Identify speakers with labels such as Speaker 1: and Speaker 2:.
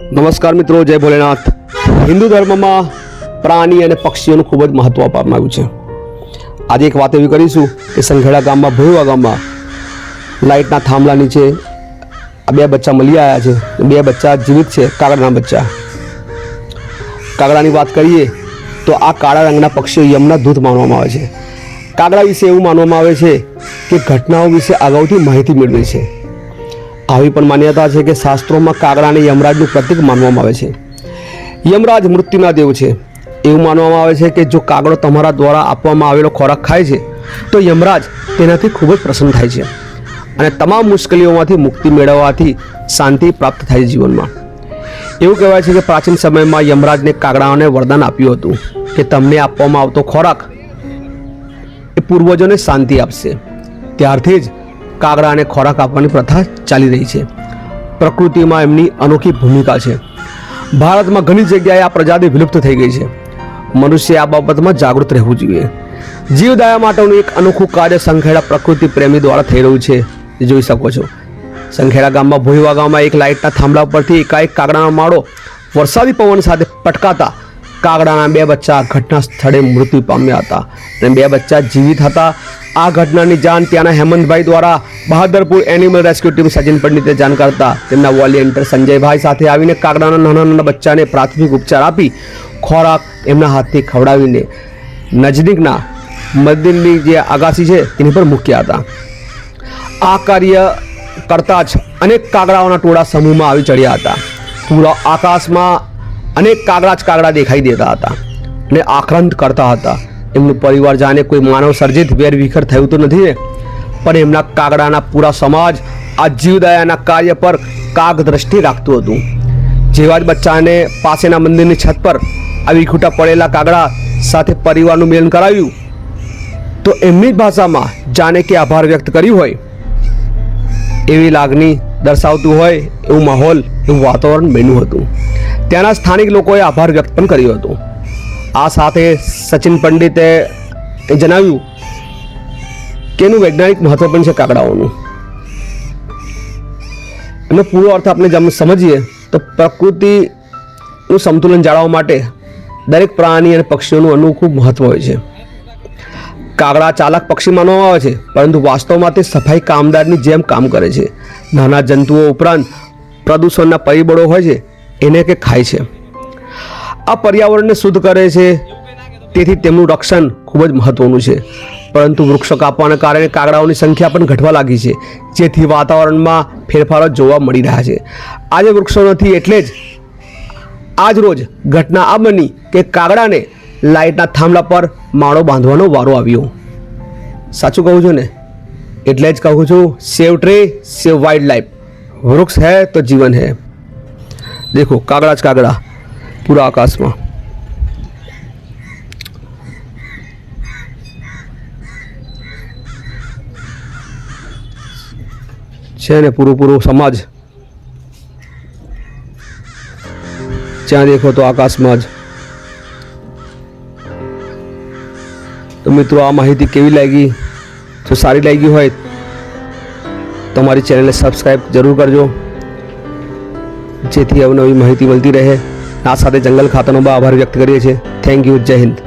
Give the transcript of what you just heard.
Speaker 1: નમસ્કાર મિત્રો, જય ભોલેનાથ. હિન્દુ ધર્મમાં પ્રાણી અને પક્ષીઓનું ખૂબ જ મહત્વ આપવામાં આવ્યું છે. આજે એક વાત એવી કરીશું કે સંઘેડા ગામમાં ભોયવા ગામમાં લાઇટના થાંભલા નીચે આ બે બચ્ચા મળી આવ્યા છે. બે બચ્ચા જીવિત છે, કાગડાના બચ્ચા. કાગડાની વાત કરીએ તો આ કાળા રંગના પક્ષીઓ યમના દૂધ માનવામાં આવે છે. કાગડા વિશે એવું માનવામાં આવે છે કે ઘટનાઓ વિશે અગાઉથી માહિતી મેળવે છે. આવી પણ માન્યતા છે કે શાસ્ત્રોમાં કાગડાને યમરાજનું પ્રતીક માનવામાં આવે છે. યમરાજ મૃત્યુના દેવ છે. એવું માનવામાં આવે છે કે જો કાગડો તમારા દ્વારા આપવામાં આવેલો ખોરાક ખાય છે, તો યમરાજ તેનાથી ખૂબ જ પ્રસન્ન થાય છે અને તમામ મુશ્કેલીઓમાંથી મુક્તિ મેળવવાથી શાંતિ પ્રાપ્ત થાય છે જીવનમાં. એવું કહેવાય છે કે પ્રાચીન સમયમાં યમરાજને કાગડાઓને વરદાન આપ્યું હતું કે તમને આપવામાં આવતો ખોરાક એ પૂર્વજોને શાંતિ આપશે. ત્યારથી જ કાગડાને ખોરાક આપવાની પ્રથા ચાલી રહી છે. પ્રકૃતિમાં એમની અનોખી ભૂમિકા છે. ભારતમાં ઘણી જગ્યાએ આ પ્રજાતિ વિલુપ્ત થઈ ગઈ છે. મનુષ્ય આ બાબતમાં જાગૃત રહેવું જોઈએ. જીવદયા માટેનું એક અનોખું કાર્ય સંખેડા પ્રકૃતિ પ્રેમી દ્વારા થઈ રહ્યું છે. એ જોઈ શકો છો. સંખેડા ગામમાં ભોયવા ગામમાં એક લાઇટના થાંભલા પરથી એકાએક કાગડાનો માળો વરસાદી પવન સાથે પટકાતા કાગડાના બે બચ્ચા ઘટના સ્થળે મૃત્યુ પામ્યા હતા. અને બે બચ્ચા જીવિત હતા. આ ઘટનાની જાણ ત્યાંના હેમંતભાઈ દ્વારા Bahadarpur animal rescue team Sachin પંડિતે જાણ કરતા તેમના વોલેન્ટિયર સંજયભાઈ સાથે આવીને કાગડાના નાના નાના બચ્ચાને પ્રાથમિક ઉપચાર આપી ખોરાક એમના હાથથી ખવડાવીને નજદીકના મંદિરની જે આગાસી છે તેની પર મૂક્યા હતા. આ કાર્ય કરતા જ અનેક કાગડાઓના ટોળા સમૂહમાં આવી ચડ્યા હતા. પૂરા આકાશમાં અનેક કાગડા જ કાગડા દેખાઈ દેતા હતા અને આક્રંત કરતા હતા. એમનું પરિવાર જાણે કોઈ માનવ સર્જિત વેરવિખર થયું તો નથી ને? પણ એમના કાગડાના પૂરા સમાજ આ જીવદયાના કાર્ય પર કાગ દ્રષ્ટિ રાખતું હતું. જેવા જ બચ્ચાને પાસેના મંદિરની છત પર આવી ખૂટા પડેલા કાગડા સાથે પરિવારનું મેલન કરાવ્યું તો એમની જ ભાષામાં જાણે કે આભાર વ્યક્ત કર્યું હોય. એવી લાગણી દર્શાવતું હોય એવું માહોલ, એવું વાતાવરણ બન્યું હતું. ત્યાંના સ્થાનિક લોકોએ આભાર વ્યક્ત પણ કર્યો હતો. આ સાથે સચિન પંડિતે એ જણાવ્યું કે એનું વૈજ્ઞાનિક મહત્વ પણ છે કાગડાઓનું. એનો પૂરો અર્થ આપણે સમજીએ તો પ્રકૃતિનું સંતુલન જાળવવા માટે દરેક પ્રાણી અને પક્ષીઓનું અનોખું મહત્વ હોય છે. કાગડા ચાલક પક્ષી માનવામાં આવે છે, પરંતુ વાસ્તવમાં તે સફાઈ કામદારની જેમ કામ કરે છે. નાના જંતુઓ ઉપરાંત પ્રદૂષણના પરિબળો હોય છે, એને કે ખાય છે. આ પર્યાવરણને શુદ્ધ કરે છે. તેથી તેમનું રક્ષણ ખૂબ જ મહત્વનું છે. પરંતુ વૃક્ષો કાપવાના કારણે કાગડાઓની સંખ્યા પણ ઘટવા લાગી છે. જેથી વાતાવરણમાં ફેરફારો જોવા મળી રહ્યા છે. આજે વૃક્ષો નથી એટલે જ આજ રોજ ઘટના આ બની કે કાગડાને લાઇટના થાંભલા પર માળો બાંધવાનો વારો આવ્યો. સાચું કહું છું ને? એટલે જ કહું છું, save tree, save wildlife વૃક્ષ હૈ તો જીવન હૈ. દેખો, કાગડા જ કાગડા. પૂરા આકાશમાં છે ને પૂરું પૂરું સમાજ જ્યાં દેખો તો આકાશમાં જ તો મિત્રો આ માહિતી કેવી લાગી જો સારી લાગી હોય તો અમારી ચેનલને સબસ્ક્રાઈબ જરૂર કરજો જેથી અવનવી માહિતી મળતી રહે આ સાથે જંગલ ખાતાનો આભાર વ્યક્ત કરીએ છીએ. થેન્ક યુ જય હિન્દ.